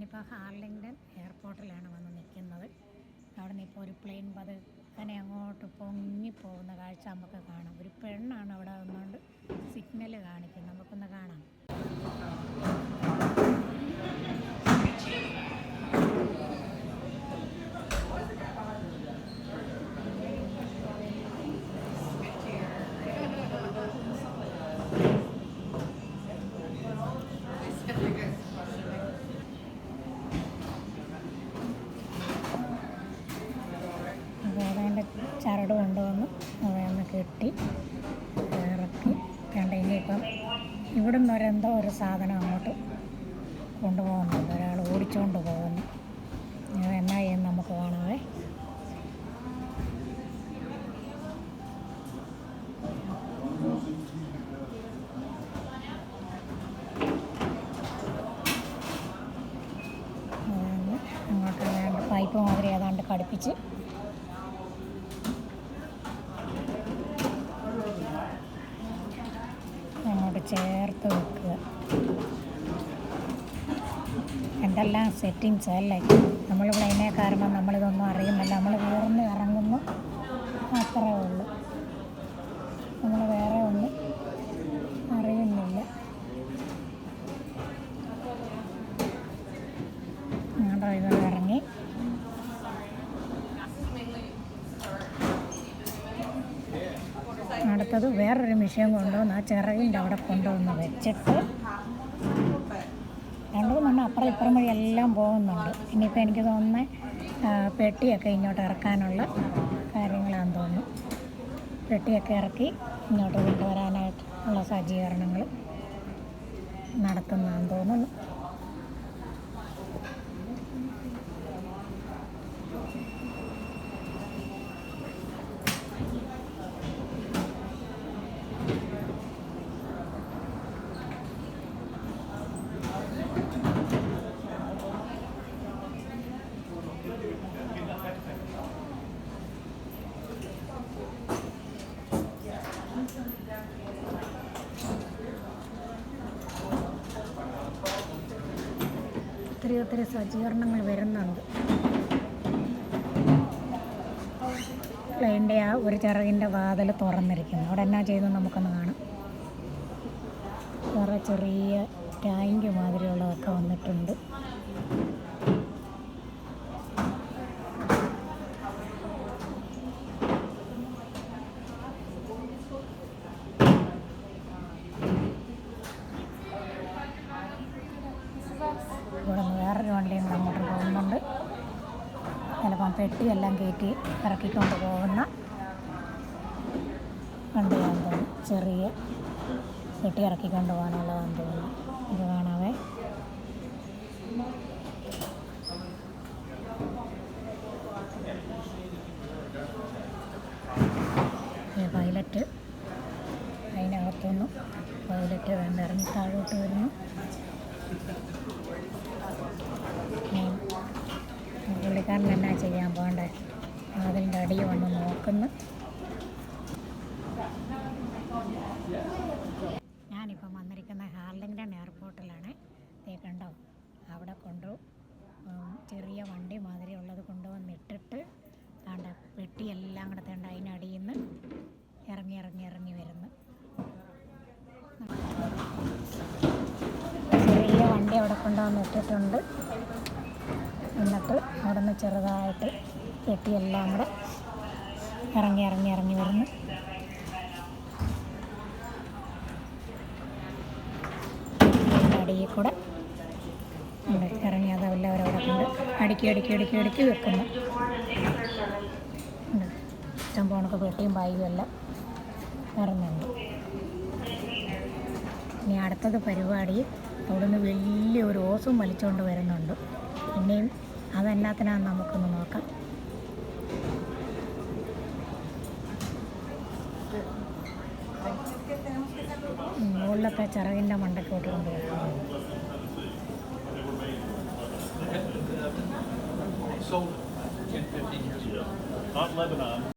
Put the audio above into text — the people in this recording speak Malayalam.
ഞാനിപ്പോൾ ഹാർലിംഗ്ടൺ എയർപോർട്ടിലാണ് വന്ന് നിൽക്കുന്നത് അവിടെ നിന്ന് ഇപ്പോൾ ഒരു പ്ലെയിൻ പതുക്കനെ അങ്ങോട്ട് പൊങ്ങി പോകുന്ന കാഴ്ച നമുക്ക് കാണാം. ഒരു പെണ്ണാണ് അവിടെ വന്നുകൊണ്ട് സിഗ്നൽ കാണിക്കുന്നത്. നമുക്കൊന്ന് കാണാം. ചരട് കൊണ്ടുവന്ന് അവയൊന്ന് കെട്ടി ഇറക്കി. കണ്ട ഇനിയിപ്പം നിന്ന് ഒരെന്തോ ഒരു സാധനം അങ്ങോട്ട് കൊണ്ടുപോകുന്നുണ്ട്. ഒരാൾ ഓടിച്ചുകൊണ്ട് പോകുന്നു. എന്നാ ചെയ്യുന്നു നമുക്ക് കാണാവേ. അങ്ങോട്ട് ഏതാണ്ട് പൈപ്പ് മാതിരി ഏതാണ്ട് കടുപ്പിച്ച് അങ്ങോട്ട് ചേർത്ത് വെക്കുക. എന്തെല്ലാം സെറ്റിങ്സ് അല്ലേ? നമ്മൾ പ്ലെയിനെ കാരണം നമ്മളിതൊന്നും അറിയുന്നില്ല. നമ്മൾ കയറുന്നു ഇറങ്ങുന്നു അത്രേ ഉള്ളൂ നമ്മൾ വേറെ ഒന്നും അറിയുന്നില്ല ഡ്രൈവർ ഇറങ്ങി അടുത്തത് വേറൊരു മിഷീൻ കൊണ്ടുവന്ന് ആ ചിറകിന്റെ അവിടെ കൊണ്ടുവന്ന് വെച്ചിട്ട്. രണ്ടു മൂന്നെണ്ണം അപ്പുറം ഇപ്പുറം വഴി എല്ലാം പോകുന്നുണ്ട്. ഇനിയിപ്പോൾ എനിക്ക് തോന്നുന്നത് പെട്ടിയൊക്കെ ഇങ്ങോട്ട് ഇറക്കാനുള്ള കാര്യങ്ങളാണെന്ന് തോന്നുന്നു. പെട്ടിയൊക്കെ ഇറക്കി ഇങ്ങോട്ട് കൊണ്ടുവരാനായിട്ടുള്ള സജ്ജീകരണങ്ങൾ നടത്തുന്നതാണെന്ന് തോന്നുന്നു. ഒത്തിരി ഒത്തിരി സജ്ജീകരണങ്ങൾ വരുന്നുണ്ട്. പ്ലെയിന്റെ ആ ഒരു ചിറകിന്റെ വാതിൽ തുറന്നിരിക്കുന്നു. അവിടെ എന്നാ ചെയ്തു നമുക്കൊന്ന് കാണാം. വേറെ ചെറിയ ടാങ്ക് മാതിരിയുള്ളതൊക്കെ വന്നിട്ടുണ്ട് ഇവിടെ നിന്ന് വേറൊരു വണ്ടിയും കൂടെ അങ്ങോട്ട് പോകുന്നുണ്ട് ചിലപ്പം പെട്ടിയെല്ലാം കയറ്റി ഇറക്കിക്കൊണ്ട് പോകുന്ന വണ്ടിയാണെന്ന് തോന്നുന്നു ചെറിയ പെട്ടി ഇറക്കിക്കൊണ്ട് പോകാനുള്ളതാണെന്ന് തോന്നുന്നു ഇത് കാണാവേ. പൈലറ്റ് അതിനകത്തുനിന്ന് പൈലറ്റ് വേണ്ട ഇറങ്ങി താഴോട്ട് വരുന്നു. പുള്ളിക്കാരൻ എന്നാ ചെയ്യാൻ പോകണ്ടേ? അതിന്റെ അടി വന്ന് നോക്കുന്നു. ഞാനിപ്പം വന്നിരിക്കുന്ന ഹാർലിംഗ്ടൺ എയർപോർട്ടിലാണ്. ദേ കണ്ടോ? അവിടെ കൊണ്ടു ചെറിയ വണ്ടി മാതിരി ഉള്ളത് കൊണ്ടുവന്നിട്ടിട്ട് താണ്ട പെട്ടിയെല്ലാം കൂടെ തേണ്ട അതിനടിയിൽ നിന്ന് ഇറങ്ങി ഇറങ്ങി ഇറങ്ങി വരുന്നു. ചെറിയ വണ്ടി അവിടെ കൊണ്ടുവന്ന് ഇട്ടിട്ടുണ്ട്. എന്നിട്ട് അവിടെ നിന്ന് ചെറുതായിട്ട് കെട്ടിയെല്ലാം കൂടെ ഇറങ്ങി ഇറങ്ങി ഇറങ്ങി വരുന്നു. അടിയിൽ കൂടെ ഇറങ്ങി അതെല്ലാം അവരവിടെ കൊണ്ട് അടുക്കി അടുക്കി അടുക്കി അടുക്കി വെക്കുന്നു. ഉണ്ട്. ഇഷ്ടം പോണക്ക് പെട്ടിയും ബാഗും എല്ലാം ഇറങ്ങുന്നുണ്ട് ഇനി അടുത്തത് പരിപാടി അവിടുന്ന് വലിയൊരു ഓസും വലിച്ചുകൊണ്ട് വരുന്നുണ്ട്. പിന്നെയും അതെന്നാത്തിനാന്ന് നമുക്കൊന്ന് നോക്കാം മുകളിലത്തെ ചിറകിന്റെ മണ്ടയ്ക്കോട്ട് കൊണ്ടുവരും sold 10, 15 years ago. Not Lebanon.